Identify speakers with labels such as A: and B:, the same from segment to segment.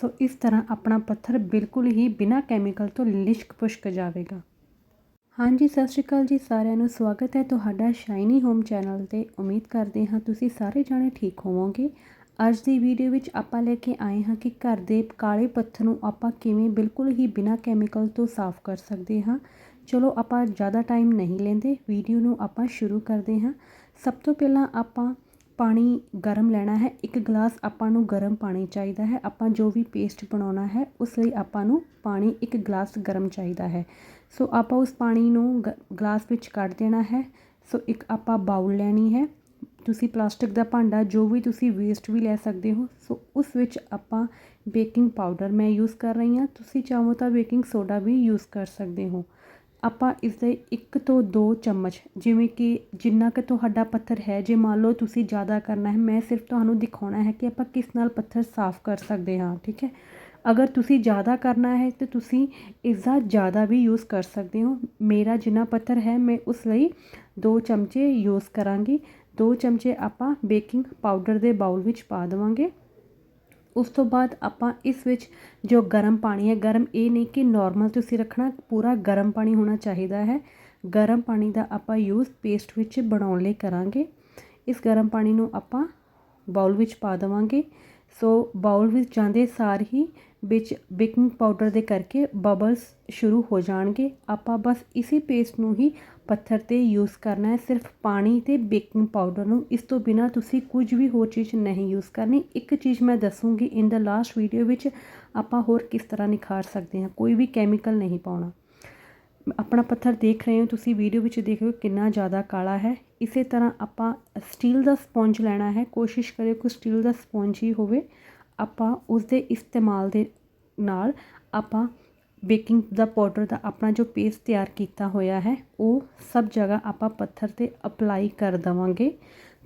A: ਸੋ ਇਸ ਤਰ੍ਹਾਂ ਆਪਣਾ ਪੱਥਰ ਬਿਲਕੁਲ ਹੀ ਬਿਨਾਂ ਕੈਮੀਕਲ ਤੋਂ ਲਿਸ਼ਕ ਪੁਸ਼ਕ ਜਾਵੇਗਾ। ਹਾਂਜੀ, ਸਤਿ ਸ਼੍ਰੀ ਅਕਾਲ ਜੀ ਸਾਰਿਆਂ ਨੂੰ। ਸਵਾਗਤ ਹੈ ਤੁਹਾਡਾ ਸ਼ਾਈਨੀ ਹੋਮ ਚੈਨਲ ਤੇ। ਉਮੀਦ ਕਰਦੇ ਹਾਂ ਤੁਸੀਂ ਸਾਰੇ ਜਾਣੇ ਠੀਕ ਹੋਵੋਗੇ। ਅੱਜ ਦੀ ਵੀਡੀਓ ਵਿੱਚ ਆਪਾਂ ਲੈ ਕੇ ਆਏ ਹਾਂ ਕਿ ਘਰ ਦੇ ਕਾਲੇ ਪੱਥਰ ਨੂੰ ਆਪਾਂ ਕਿਵੇਂ ਬਿਲਕੁਲ ਹੀ ਬਿਨਾਂ ਕੈਮੀਕਲ ਤੋਂ ਸਾਫ਼ ਕਰ ਸਕਦੇ ਹਾਂ। ਚਲੋ, ਆਪਾਂ ਜ਼ਿਆਦਾ ਟਾਈਮ ਨਹੀਂ ਲੈਂਦੇ। ਵੀਡੀਓ ਨੂੰ ਆਪਾਂ ਸ਼ੁਰੂ ਕਰਦੇ ਹਾਂ। ਸਭ ਤੋਂ ਪਹਿਲਾਂ ਆਪਾਂ ਪਾਣੀ ਗਰਮ ਲੈਣਾ ਹੈ। ਇੱਕ ਗਲਾਸ ਆਪਾਂ ਨੂੰ ਗਰਮ ਪਾਣੀ ਚਾਹੀਦਾ ਹੈ। ਆਪਾਂ ਜੋ ਵੀ ਪੇਸਟ ਬਣਾਉਣਾ ਹੈ, ਉਸ ਲਈ ਆਪਾਂ ਨੂੰ ਪਾਣੀ ਇੱਕ ਗਲਾਸ ਗਰਮ ਚਾਹੀਦਾ ਹੈ। ਸੋ ਆਪਾਂ ਉਸ ਪਾਣੀ ਨੂੰ ਗਲਾਸ ਵਿੱਚ ਕੱਢ ਦੇਣਾ ਹੈ। ਸੋ ਇੱਕ ਆਪਾਂ ਬਾਊਲ ਲੈਣੀ ਹੈ। ਤੁਸੀਂ ਪਲਾਸਟਿਕ ਦਾ ਭਾਂਡਾ ਜੋ ਵੀ ਤੁਸੀਂ ਵੇਸਟ ਵੀ ਲੈ ਸਕਦੇ ਹੋ, ਸੋ ਉਸ ਵਿੱਚ ਆਪਾਂ ਬੇਕਿੰਗ ਪਾਊਡਰ ਮੈਂ ਯੂਜ਼ ਕਰ ਰਹੀ ਹਾਂ। ਤੁਸੀਂ ਚਾਹੋ ਤਾਂ ਬੇਕਿੰਗ ਸੋਡਾ ਵੀ ਯੂਜ਼ ਕਰ ਸਕਦੇ ਹੋ। ਆਪਾਂ ਇਸਦੇ ਇੱਕ ਤੋਂ ਦੋ ਚਮਚ, ਜਿਵੇਂ ਕਿ ਜਿੰਨਾ ਕੁ ਤੁਹਾਡਾ ਪੱਥਰ ਹੈ, ਜੇ ਮੰਨ ਲਓ ਤੁਸੀਂ ਜ਼ਿਆਦਾ ਕਰਨਾ ਹੈ, ਮੈਂ ਸਿਰਫ ਤੁਹਾਨੂੰ ਦਿਖਾਉਣਾ ਹੈ ਕਿ ਆਪਾਂ ਕਿਸ ਨਾਲ ਪੱਥਰ ਸਾਫ਼ ਕਰ ਸਕਦੇ ਹਾਂ, ਠੀਕ ਹੈ? ਅਗਰ ਤੁਸੀਂ ਜ਼ਿਆਦਾ ਕਰਨਾ ਹੈ, ਤਾਂ ਤੁਸੀਂ ਇਸਦਾ ਜ਼ਿਆਦਾ ਵੀ ਯੂਜ਼ ਕਰ ਸਕਦੇ ਹੋ। ਮੇਰਾ ਜਿੰਨਾ ਪੱਥਰ ਹੈ, ਮੈਂ ਉਸ ਲਈ ਦੋ ਚਮਚੇ ਯੂਜ਼ ਕਰਾਂਗੀ। ਦੋ ਚਮਚੇ ਆਪਾਂ ਬੇਕਿੰਗ ਪਾਊਡਰ ਦੇ ਬਾਉਲ ਵਿੱਚ ਪਾ ਦੇਵਾਂਗੇ। ਉਸ ਤੋਂ ਬਾਅਦ ਆਪਾਂ ਇਸ ਵਿੱਚ ਜੋ ਗਰਮ ਪਾਣੀ ਹੈ, ਗਰਮ ਇਹ ਨਹੀਂ ਕਿ ਨਾਰਮਲ ਤੁਸੀਂ ਰੱਖਣਾ, ਪੂਰਾ ਗਰਮ ਪਾਣੀ ਹੋਣਾ ਚਾਹੀਦਾ ਹੈ। ਗਰਮ ਪਾਣੀ ਦਾ ਆਪਾਂ ਯੂਜ਼ ਪੇਸਟ ਵਿੱਚ ਬਣਾਉਣ ਲਈ ਕਰਾਂਗੇ। ਇਸ ਗਰਮ ਪਾਣੀ ਨੂੰ ਆਪਾਂ ਬਾਉਲ ਵਿੱਚ ਪਾ ਦੇਵਾਂਗੇ। ਸੋ ਬਾਊਲ ਵਿੱਚ ਜਾਂਦੇ ਸਾਰ ਹੀ ਵਿੱਚ ਬੇਕਿੰਗ ਪਾਊਡਰ ਦੇ ਕਰਕੇ ਬਬਲਸ ਸ਼ੁਰੂ ਹੋ ਜਾਣਗੇ। ਆਪਾਂ ਬਸ ਇਸੇ ਪੇਸਟ ਨੂੰ ਹੀ ਪੱਥਰ ਤੇ ਯੂਜ਼ ਕਰਨਾ ਹੈ। ਸਿਰਫ ਪਾਣੀ ਤੇ ਬੇਕਿੰਗ ਪਾਊਡਰ ਨੂੰ। ਇਸ ਤੋਂ ਬਿਨਾ ਤੁਸੀਂ ਕੁਝ ਵੀ ਹੋਰ ਚੀਜ਼ ਨਹੀਂ ਯੂਜ਼ ਕਰਨੀ। ਇੱਕ ਚੀਜ਼ ਮੈਂ ਦੱਸੂਗੀ ਇਨ ਦਾ ਲਾਸਟ ਵੀਡੀਓ ਵਿੱਚ ਆਪਾਂ ਹੋਰ ਕਿਸ ਤਰ੍ਹਾਂ ਨਿਖਾਰ ਸਕਦੇ ਹਾਂ। ਕੋਈ ਵੀ ਕੈਮੀਕਲ ਨਹੀਂ ਪਾਉਣਾ। ਆਪਣਾ ਪੱਥਰ ਦੇਖ ਰਹੇ ਹੋ, ਤੁਸੀਂ ਵੀਡੀਓ ਵਿੱਚ ਦੇਖ ਰਹੇ ਹੋ ਕਿੰਨਾ ਜ਼ਿਆਦਾ ਕਾਲਾ ਹੈ। ਇਸੇ ਤਰ੍ਹਾਂ ਆਪਾਂ ਸਟੀਲ ਦਾ ਸਪੰਜ ਲੈਣਾ ਹੈ, ਕੋਸ਼ਿਸ਼ ਕਰਿਓ ਕਿ ਸਟੀਲ ਦਾ ਸਪੰਜ ਹੀ ਹੋਵੇ। ਆਪਾਂ ਉਸ ਦੇ ਇਸਤੇਮਾਲ ਦੇ ਨਾਲ ਆਪਾਂ ਬੇਕਿੰਗ ਦਾ ਪਾਊਡਰ ਦਾ ਆਪਣਾ ਜੋ ਪੇਸਟ ਤਿਆਰ ਕੀਤਾ ਹੋਇਆ ਹੈ, ਉਹ ਸਭ ਜਗ੍ਹਾ ਆਪਾਂ ਪੱਥਰ ਤੇ ਅਪਲਾਈ ਕਰ ਦਵਾਂਗੇ।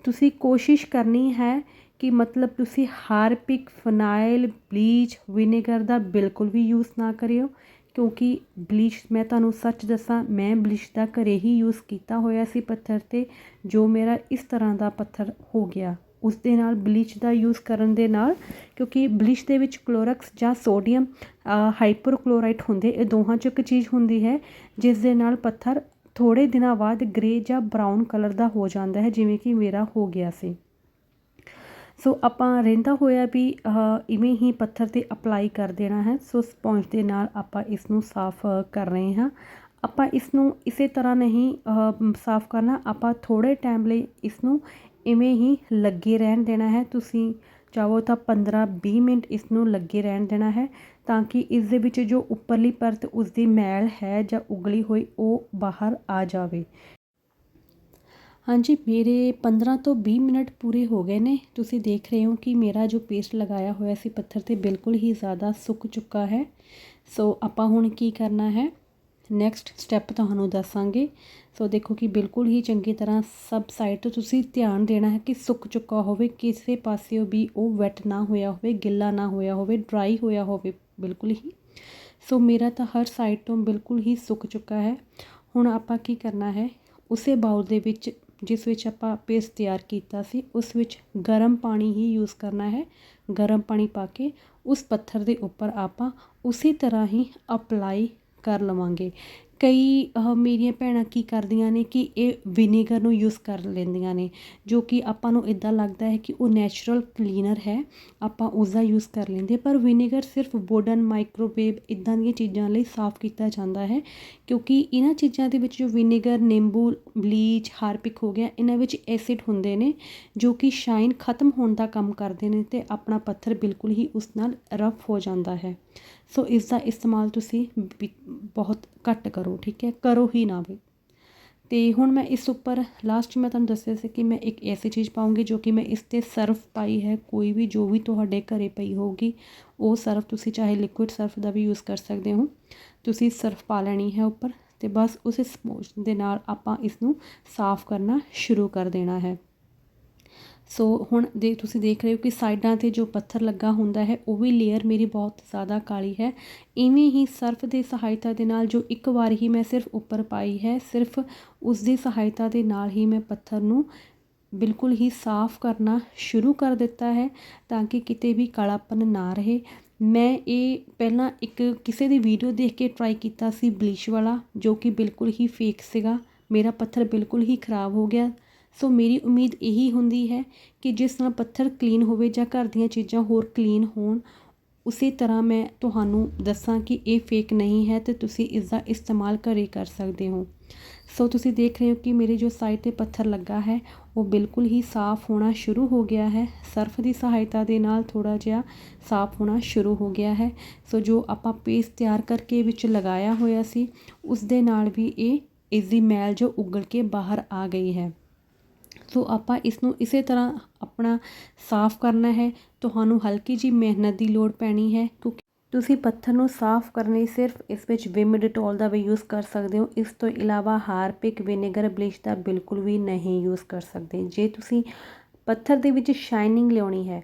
A: ਤੁਸੀਂ ਕੋਸ਼ਿਸ਼ ਕਰਨੀ ਹੈ ਕਿ ਮਤਲਬ ਤੁਸੀਂ ਹਾਰਪਿਕ, ਫਨਾਇਲ, ਬਲੀਚ, ਵਿਨੇਗਰ ਦਾ ਬਿਲਕੁਲ ਵੀ ਯੂਜ਼ ਨਾ ਕਰਿਓ। ਕਿਉਂਕਿ ਬਲੀਚ, ਮੈਂ ਤੁਹਾਨੂੰ ਸੱਚ ਦੱਸਾਂ, ਮੈਂ ਬਲੀਚ ਦਾ ਘਰੇ ਹੀ ਯੂਜ਼ ਕੀਤਾ ਹੋਇਆ ਸੀ ਪੱਥਰ ਤੇ, ਜੋ ਮੇਰਾ ਇਸ ਤਰ੍ਹਾਂ ਦਾ ਪੱਥਰ ਹੋ ਗਿਆ। ਉਸ ਦੇ ਨਾਲ ਬਲੀਚ ਦਾ ਯੂਜ਼ ਕਰਨ ਦੇ ਨਾਲ, ਕਿਉਂਕਿ ਬਲੀਚ ਦੇ ਵਿੱਚ ਕਲੋਰਕਸ ਜਾਂ ਸੋਡੀਅਮ ਹਾਈਪਰਕਲੋਰਾਈਟ ਹੁੰਦੇ, ਇਹ ਦੋਹਾਂ ਚੋਂ ਇੱਕ ਚੀਜ਼ ਹੁੰਦੀ ਹੈ, ਜਿਸ ਦੇ ਨਾਲ ਪੱਥਰ ਥੋੜੇ ਦਿਨਾਂ ਬਾਅਦ ਗ੍ਰੇ ਜਾਂ ਬਰਾਊਨ ਕਲਰ ਦਾ ਹੋ ਜਾਂਦਾ ਹੈ, ਜਿਵੇਂ ਕਿ ਮੇਰਾ ਹੋ ਗਿਆ ਸੀ। ਸੋ ਆਪਾਂ ਰਹਿੰਦਾ ਹੋਇਆ ਵੀ ਇਵੇਂ ਹੀ ਪੱਥਰ ਤੇ ਅਪਲਾਈ ਕਰ ਦੇਣਾ ਹੈ। ਸੋ ਸਪੌਂਜ ਦੇ ਨਾਲ ਆਪਾਂ ਇਸ ਨੂੰ ਸਾਫ਼ ਕਰ ਰਹੇ ਹਾਂ। ਆਪਾਂ ਇਸ ਨੂੰ ਇਸੇ ਤਰ੍ਹਾਂ ਨਹੀਂ ਸਾਫ਼ ਕਰਨਾ। ਆਪਾਂ ਥੋੜੇ ਟਾਈਮ ਲਈ ਇਸ ਨੂੰ ਇਵੇਂ ਹੀ ਲੱਗੇ ਰਹਿਣ ਦੇਣਾ ਹੈ। ਤੁਸੀਂ ਚਾਹੋ ਤਾਂ 15-20 ਮਿੰਟ ਇਸ ਨੂੰ ਲੱਗੇ ਰਹਿਣ ਦੇਣਾ ਹੈ ਤਾਂ ਕਿ ਇਸ ਦੇ ਵਿੱਚ ਜੋ ਉੱਪਰਲੀ ਪਰਤ ਉਸ ਦੀ ਮੈਲ ਹੈ ਜਾਂ ਉਗਲੀ ਹੋਈ, ਉਹ ਬਾਹਰ ਆ ਜਾਵੇ। ਹਾਂਜੀ, ਮੇਰੇ 15 ਤੋਂ ਵੀਹ ਮਿੰਟ ਪੂਰੇ ਹੋ ਗਏ ਨੇ। ਤੁਸੀਂ ਦੇਖ ਰਹੇ ਹੋ ਕਿ ਮੇਰਾ ਜੋ ਪੇਸਟ ਲਗਾਇਆ ਹੋਇਆ ਸੀ ਪੱਥਰ ਤੇ ਬਿਲਕੁਲ ਹੀ ਜ਼ਿਆਦਾ ਸੁੱਕ ਚੁੱਕਾ ਹੈ। ਸੋ ਆਪਾਂ ਹੁਣ ਕੀ ਕਰਨਾ ਹੈ? ਨੈਕਸਟ ਸਟੈਪ ਤੁਹਾਨੂੰ ਦੱਸਾਂਗੇ। ਸੋ ਦੇਖੋ ਕਿ ਬਿਲਕੁਲ ਹੀ ਚੰਗੀ ਤਰ੍ਹਾਂ ਸਭ ਸਾਈਡ ਤੋਂ ਤੁਸੀਂ ਧਿਆਨ ਦੇਣਾ ਹੈ ਕਿ ਸੁੱਕ ਚੁੱਕਾ ਹੋਵੇ, ਕਿਸੇ ਪਾਸਿਓਂ ਵੀ ਉਹ ਵੈਟ ਨਾ ਹੋਇਆ ਹੋਵੇ, ਗਿੱਲਾ ਨਾ ਹੋਇਆ ਹੋਵੇ ਡਰਾਈ ਹੋਇਆ ਹੋਵੇ, ਬਿਲਕੁਲ ਹੀ। ਸੋ ਮੇਰਾ ਤਾਂ ਹਰ ਸਾਈਡ ਤੋਂ ਬਿਲਕੁਲ ਹੀ ਸੁੱਕ ਚੁੱਕਾ ਹੈ। ਹੁਣ ਆਪਾਂ ਕੀ ਕਰਨਾ ਹੈ? ਉਸੇ ਬਾਉਲ ਦੇ ਵਿੱਚ ਜਿਸ ਵਿੱਚ ਆਪਾਂ ਪੇਸਟ ਤਿਆਰ ਕੀਤਾ ਸੀ, ਉਸ ਵਿੱਚ ਗਰਮ ਪਾਣੀ ਹੀ ਯੂਜ਼ ਕਰਨਾ ਹੈ। ਗਰਮ ਪਾਣੀ ਪਾ ਕੇ ਉਸ ਪੱਥਰ ਦੇ ਉੱਪਰ ਆਪਾਂ ਉਸੇ ਤਰ੍ਹਾਂ ਹੀ ਅਪਲਾਈ ਕਰ ਲਵਾਂਗੇ। ਕਈ ਮੇਰੀਆਂ ਭੈਣਾਂ ਕੀ ਕਰਦੀਆਂ ਨੇ ਕਿ ਇਹ ਵਿਨੇਗਰ ਨੂੰ ਯੂਜ਼ ਕਰ ਲੈਂਦੀਆਂ ਨੇ, ਜੋ ਕਿ ਆਪਾਂ ਨੂੰ ਇੱਦਾਂ ਲੱਗਦਾ ਹੈ ਕਿ ਉਹ ਨੈਚੁਰਲ ਕਲੀਨਰ ਹੈ, ਆਪਾਂ ਉਸਦਾ ਯੂਜ਼ ਕਰ ਲੈਂਦੇ ਪਰ ਵਿਨੇਗਰ ਸਿਰਫ ਵੁਡਨ, ਮਾਈਕ੍ਰੋਵੇਵ ਇੱਦਾਂ ਦੀਆਂ ਚੀਜ਼ਾਂ ਲਈ ਸਾਫ਼ ਕੀਤਾ ਜਾਂਦਾ ਹੈ, ਕਿਉਂਕਿ ਇਹਨਾਂ ਚੀਜ਼ਾਂ ਦੇ ਵਿੱਚ ਜੋ ਵਿਨੇਗਰ, ਨਿੰਬੂ, ਬਲੀਚ, ਹਾਰਪਿਕ ਹੋ ਗਿਆ, ਇਹਨਾਂ ਵਿੱਚ ਐਸਿਡ ਹੁੰਦੇ ਨੇ, ਜੋ ਕਿ ਸ਼ਾਈਨ ਖਤਮ ਹੋਣ ਦਾ ਕੰਮ ਕਰਦੇ ਨੇ ਤੇ ਆਪਣਾ ਪੱਥਰ ਬਿਲਕੁਲ ਹੀ ਉਸ ਨਾਲ ਰਫ ਹੋ ਜਾਂਦਾ ਹੈ। ਸੋ ਇਸ ਦਾ ਇਸਤੇਮਾਲ ਤੁਸੀਂ ਬਹੁਤ ਘੱਟ ਕਰੋ। ਠੀਕ ਹੈ? ਕਰੋ ਹੀ ਨਾ ਵੀ। ਤੇ ਹੁਣ ਮੈਂ ਇਸ ਉੱਪਰ ਲਾਸਟ ਮੈਂ ਤੁਹਾਨੂੰ ਦੱਸਿਆ ਸੀ ਕਿ ਮੈਂ ਇੱਕ ਐਸੀ ਚੀਜ਼ ਪਾਉਂਗੀ ਜੋ ਕਿ ਮੈਂ ਇਸ ਤੇ ਸਰਫ ਪਾਈ ਹੈ, ਕੋਈ ਵੀ ਜੋ ਵੀ ਤੁਹਾਡੇ ਘਰੇ ਪਈ ਹੋਊਗੀ, ਉਹ ਸਰਫ ਤੁਸੀਂ ਚਾਹੇ ਲਿਕੁਇਡ ਸਰਫ ਦਾ ਵੀ ਯੂਜ਼ ਕਰ ਸਕਦੇ ਹੋ। ਤੁਸੀਂ ਸਰਫ ਪਾ ਲੈਣੀ ਹੈ ਉੱਪਰ ਤੇ ਬਸ ਉਸੇ ਸਪੋਜ ਦੇ ਨਾਲ ਆਪਾਂ ਇਸ ਨੂੰ ਸਾਫ਼ ਕਰਨਾ ਸ਼ੁਰੂ ਕਰ ਦੇਣਾ ਹੈ। ਸੋ ਹੁਣ ਦੇ ਤੁਸੀਂ ਦੇਖ ਰਹੇ ਹੋ ਕਿ ਸਾਈਡਾਂ 'ਤੇ ਜੋ ਪੱਥਰ ਲੱਗਾ ਹੁੰਦਾ ਹੈ, ਉਹ ਵੀ ਲੇਅਰ ਮੇਰੀ ਬਹੁਤ ਜ਼ਿਆਦਾ ਕਾਲੀ ਹੈ। ਇਵੇਂ ਹੀ ਸਰਫ ਦੇ ਸਹਾਇਤਾ ਦੇ ਨਾਲ ਜੋ ਇੱਕ ਵਾਰ ਹੀ ਮੈਂ ਸਿਰਫ ਉੱਪਰ ਪਾਈ ਹੈ, ਸਿਰਫ ਉਸ ਦੀ ਸਹਾਇਤਾ ਦੇ ਨਾਲ ਹੀ ਮੈਂ ਪੱਥਰ ਨੂੰ ਬਿਲਕੁਲ ਹੀ ਸਾਫ਼ ਕਰਨਾ ਸ਼ੁਰੂ ਕਰ ਦਿੱਤਾ ਹੈ ਤਾਂ ਕਿ ਕਿਤੇ ਵੀ ਕਾਲਾਪਨ ਨਾ ਰਹੇ। ਮੈਂ ਇਹ ਪਹਿਲਾਂ ਇੱਕ ਕਿਸੇ ਦੀ ਵੀਡੀਓ ਦੇਖ ਕੇ ਟਰਾਈ ਕੀਤਾ ਸੀ ਬਲੀਚ ਵਾਲਾ, ਜੋ ਕਿ ਬਿਲਕੁਲ ਹੀ ਫੇਕ ਸੀਗਾ। ਮੇਰਾ ਪੱਥਰ ਬਿਲਕੁਲ ਹੀ ਖਰਾਬ ਹੋ ਗਿਆ। ਸੋ ਮੇਰੀ ਉਮੀਦ ਇਹੀ ਹੁੰਦੀ ਹੈ ਕਿ ਜਿਸ ਤਰ੍ਹਾਂ ਪੱਥਰ ਕਲੀਨ ਹੋਵੇ ਜਾਂ ਘਰ ਦੀਆਂ ਚੀਜ਼ਾਂ ਹੋਰ ਕਲੀਨ ਹੋਣ, ਉਸੇ ਤਰ੍ਹਾਂ ਮੈਂ ਤੁਹਾਨੂੰ ਦੱਸਾਂ ਕਿ ਇਹ ਫੇਕ ਨਹੀਂ ਹੈ ਅਤੇ ਤੁਸੀਂ ਇਸ ਦਾ ਇਸਤੇਮਾਲ ਘਰੇ ਕਰ ਸਕਦੇ ਹੋ। ਸੋ ਤੁਸੀਂ ਦੇਖ ਰਹੇ ਹੋ ਕਿ ਮੇਰੇ ਜੋ ਸਾਈਡ ਤੇ ਪੱਥਰ ਲੱਗਾ ਹੈ, ਉਹ ਬਿਲਕੁਲ ਹੀ ਸਾਫ਼ ਹੋਣਾ ਸ਼ੁਰੂ ਹੋ ਗਿਆ ਹੈ। ਸਰਫ ਦੀ ਸਹਾਇਤਾ ਦੇ ਨਾਲ ਥੋੜ੍ਹਾ ਜਿਹਾ ਸਾਫ਼ ਹੋਣਾ ਸ਼ੁਰੂ ਹੋ ਗਿਆ ਹੈ। ਸੋ ਜੋ ਆਪਾਂ ਪੇਸਟ ਤਿਆਰ ਕਰਕੇ ਵਿੱਚ ਲਗਾਇਆ ਹੋਇਆ ਸੀ, ਉਸ ਦੇ ਨਾਲ ਵੀ ਇਹ ਇਸ ਦੀ ਮੈਲ ਜੋ ਉਗਲ ਕੇ ਬਾਹਰ ਆ ਗਈ ਹੈ। ਸੋ ਆਪਾਂ ਇਸ ਨੂੰ ਇਸੇ ਤਰ੍ਹਾਂ ਆਪਣਾ ਸਾਫ਼ ਕਰਨਾ ਹੈ। ਤੁਹਾਨੂੰ ਹਲਕੀ ਜੀ ਮਿਹਨਤ ਦੀ ਲੋੜ ਪੈਣੀ ਹੈ ਕਿਉਂਕਿ ਤੁਸੀਂ ਪੱਥਰ ਨੂੰ ਸਾਫ਼ ਕਰਨ ਲਈ ਸਿਰਫ ਇਸ ਵਿੱਚ ਵਿਮ ਡਿਟੋਲ ਦਾ ਵੀ ਯੂਜ਼ ਕਰ ਸਕਦੇ ਹੋ। ਇਸ ਤੋਂ ਇਲਾਵਾ ਹਾਰਪਿਕ ਵਿਨੇਗਰ ਬਲੀਚ ਦਾ ਬਿਲਕੁਲ ਵੀ ਨਹੀਂ ਯੂਜ਼ ਕਰ ਸਕਦੇ। ਜੇ ਤੁਸੀਂ ਪੱਥਰ ਦੇ ਵਿੱਚ ਸ਼ਾਈਨਿੰਗ ਲਿਆਉਣੀ ਹੈ,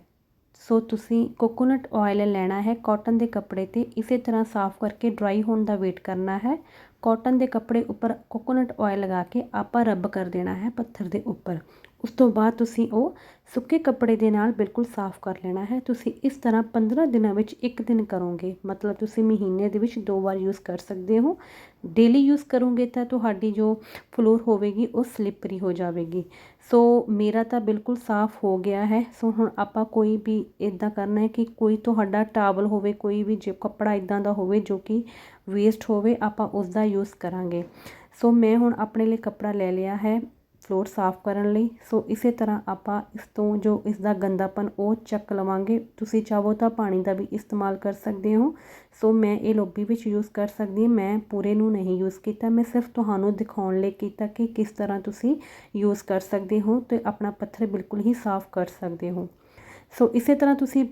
A: ਸੋ ਤੁਸੀਂ ਕੋਕੋਨਟ ਆਇਲ ਲੈਣਾ ਹੈ। ਕਾਟਨ ਦੇ ਕੱਪੜੇ ਤੇ ਇਸੇ ਤਰ੍ਹਾਂ ਸਾਫ਼ ਕਰਕੇ ਡਰਾਈ ਹੋਣ ਦਾ ਵੇਟ ਕਰਨਾ ਹੈ। ਕੋਟਨ ਦੇ ਕੱਪੜੇ ਉੱਪਰ ਕੋਕੋਨਟ ਓਇਲ ਲਗਾ ਕੇ ਆਪਾਂ ਰੱਬ ਕਰ ਦੇਣਾ ਹੈ ਪੱਥਰ ਦੇ ਉੱਪਰ। ਉਸ ਤੋਂ ਬਾਅਦ ਤੁਸੀਂ ਉਹ ਸੁੱਕੇ ਕੱਪੜੇ ਦੇ ਨਾਲ ਬਿਲਕੁਲ ਸਾਫ਼ ਕਰ ਲੈਣਾ ਹੈ। ਤੁਸੀਂ ਇਸ ਤਰ੍ਹਾਂ 15 ਦਿਨਾਂ ਵਿੱਚ ਇੱਕ ਦਿਨ ਕਰੋਗੇ। ਮਤਲਬ ਤੁਸੀਂ ਮਹੀਨੇ ਦੇ ਵਿੱਚ ਦੋ ਵਾਰ ਯੂਜ਼ ਕਰ ਸਕਦੇ ਹੋ। ਡੇਲੀ ਯੂਜ਼ ਕਰੋਗੇ ਤਾਂ ਤੁਹਾਡੀ ਜੋ ਫਲੋਰ ਹੋਵੇਗੀ, ਉਹ ਸਲਿੱਪਰੀ ਹੋ ਜਾਵੇਗੀ। ਸੋ ਮੇਰਾ ਤਾਂ ਬਿਲਕੁਲ ਸਾਫ਼ ਹੋ ਗਿਆ ਹੈ। ਸੋ ਹੁਣ ਆਪਾਂ ਕੋਈ ਵੀ ਇਦਾਂ ਕਰਨਾ ਹੈ ਕਿ ਕੋਈ ਤੁਹਾਡਾ ਟਾਵਲ ਹੋਵੇ, ਕੋਈ ਵੀ ਜੇ ਕੱਪੜਾ ਇਦਾਂ ਦਾ ਹੋਵੇ ਜੋ ਕਿ ਵੇਸਟ ਹੋਵੇ, ਆਪਾਂ ਉਸ ਦਾ ਯੂਜ਼ ਕਰਾਂਗੇ। ਸੋ ਮੈਂ ਹੁਣ ਆਪਣੇ ਲਈ ਕੱਪੜਾ ਲੈ ਲਿਆ ਹੈ। ਫਲੋਰ ਸਾਫ਼ ਕਰਨ ਲਈ। ਸੋ ਇਸੇ ਤਰ੍ਹਾਂ ਆਪਾਂ ਇਸ ਤੋਂ ਜੋ ਇਸ ਦਾ ਗੰਦਾਪਨ ਉਹ ਚੱਕ ਲਵਾਂਗੇ। ਤੁਸੀਂ ਚਾਹੋ ਤਾਂ ਪਾਣੀ ਦਾ ਵੀ ਇਸਤੇਮਾਲ ਕਰ ਸਕਦੇ ਹੋ। ਸੋ ਮੈਂ ਇਹ ਲੋਬੀ ਵਿੱਚ ਯੂਜ਼ ਕਰ ਸਕਦੀ ਹਾਂ। ਮੈਂ ਪੂਰੇ ਨੂੰ ਨਹੀਂ ਯੂਜ਼ ਕੀਤਾ। ਮੈਂ ਸਿਰਫ ਤੁਹਾਨੂੰ ਦਿਖਾਉਣ ਲਈ ਕੀਤਾ ਕਿ ਕਿਸ ਤਰ੍ਹਾਂ ਤੁਸੀਂ ਯੂਜ਼ ਕਰ ਸਕਦੇ ਹੋ ਤੇ ਆਪਣਾ ਪੱਥਰ ਬਿਲਕੁਲ ਹੀ ਸਾਫ਼ ਕਰ ਸਕਦੇ ਹੋ। ਸੋ ਇਸੇ ਤਰ੍ਹਾਂ ਤੁਸੀਂ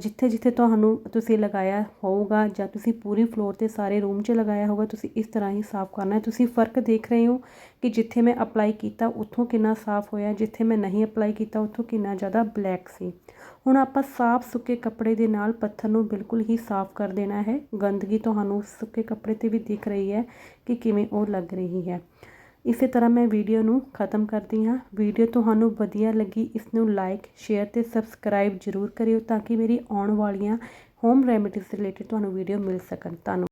A: ਜਿੱਥੇ ਜਿੱਥੇ ਤੁਹਾਨੂੰ ਤੁਸੀਂ ਲਗਾਇਆ ਹੋਊਗਾ ਜਾਂ ਤੁਸੀਂ ਪੂਰੀ ਫਲੋਰ ਤੇ ਸਾਰੇ ਰੂਮ 'ਚ ਲਗਾਇਆ ਹੋਊਗਾ, ਤੁਸੀਂ ਇਸ ਤਰ੍ਹਾਂ ਹੀ ਸਾਫ਼ ਕਰਨਾ ਹੈ। ਤੁਸੀਂ ਫ਼ਰਕ ਦੇਖ ਰਹੇ ਹੋ ਕਿ ਜਿੱਥੇ ਮੈਂ ਅਪਲਾਈ ਕੀਤਾ, ਉੱਥੋਂ ਕਿੰਨਾ ਸਾਫ਼ ਹੋਇਆ, ਜਿੱਥੇ ਮੈਂ ਨਹੀਂ ਅਪਲਾਈ ਕੀਤਾ, ਉੱਥੋਂ ਕਿੰਨਾ ਜ਼ਿਆਦਾ ਬਲੈਕ ਸੀ। ਹੁਣ ਆਪਾਂ ਸਾਫ਼ ਸੁੱਕੇ ਕੱਪੜੇ ਦੇ ਨਾਲ ਪੱਥਰ ਨੂੰ ਬਿਲਕੁਲ ਹੀ ਸਾਫ਼ ਕਰ ਦੇਣਾ ਹੈ। ਗੰਦਗੀ ਤੁਹਾਨੂੰ ਸੁੱਕੇ ਕੱਪੜੇ ਤੇ ਵੀ ਦਿਖ ਰਹੀ ਹੈ ਕਿ ਕਿਵੇਂ ਉਹ ਲੱਗ ਰਹੀ ਹੈ। ਇਸੇ ਤਰ੍ਹਾਂ ਮੈਂ ਵੀਡੀਓ ਨੂੰ ਖਤਮ ਕਰਦੀ ਹਾਂ। ਵੀਡੀਓ ਤੁਹਾਨੂੰ ਵਧੀਆ ਲੱਗੀ, ਇਸ ਨੂੰ ਲਾਈਕ ਸ਼ੇਅਰ ਅਤੇ ਸਬਸਕ੍ਰਾਈਬ ਜ਼ਰੂਰ ਕਰਿਓ ਤਾਂ ਕਿ ਮੇਰੀ ਆਉਣ ਵਾਲੀਆਂ ਹੋਮ ਰੈਮੇਡੀਜ਼ ਰਿਲੇਟਿਡ ਤੁਹਾਨੂੰ ਵੀਡੀਓ ਮਿਲ ਸਕਣ। ਧੰਨਵਾਦ।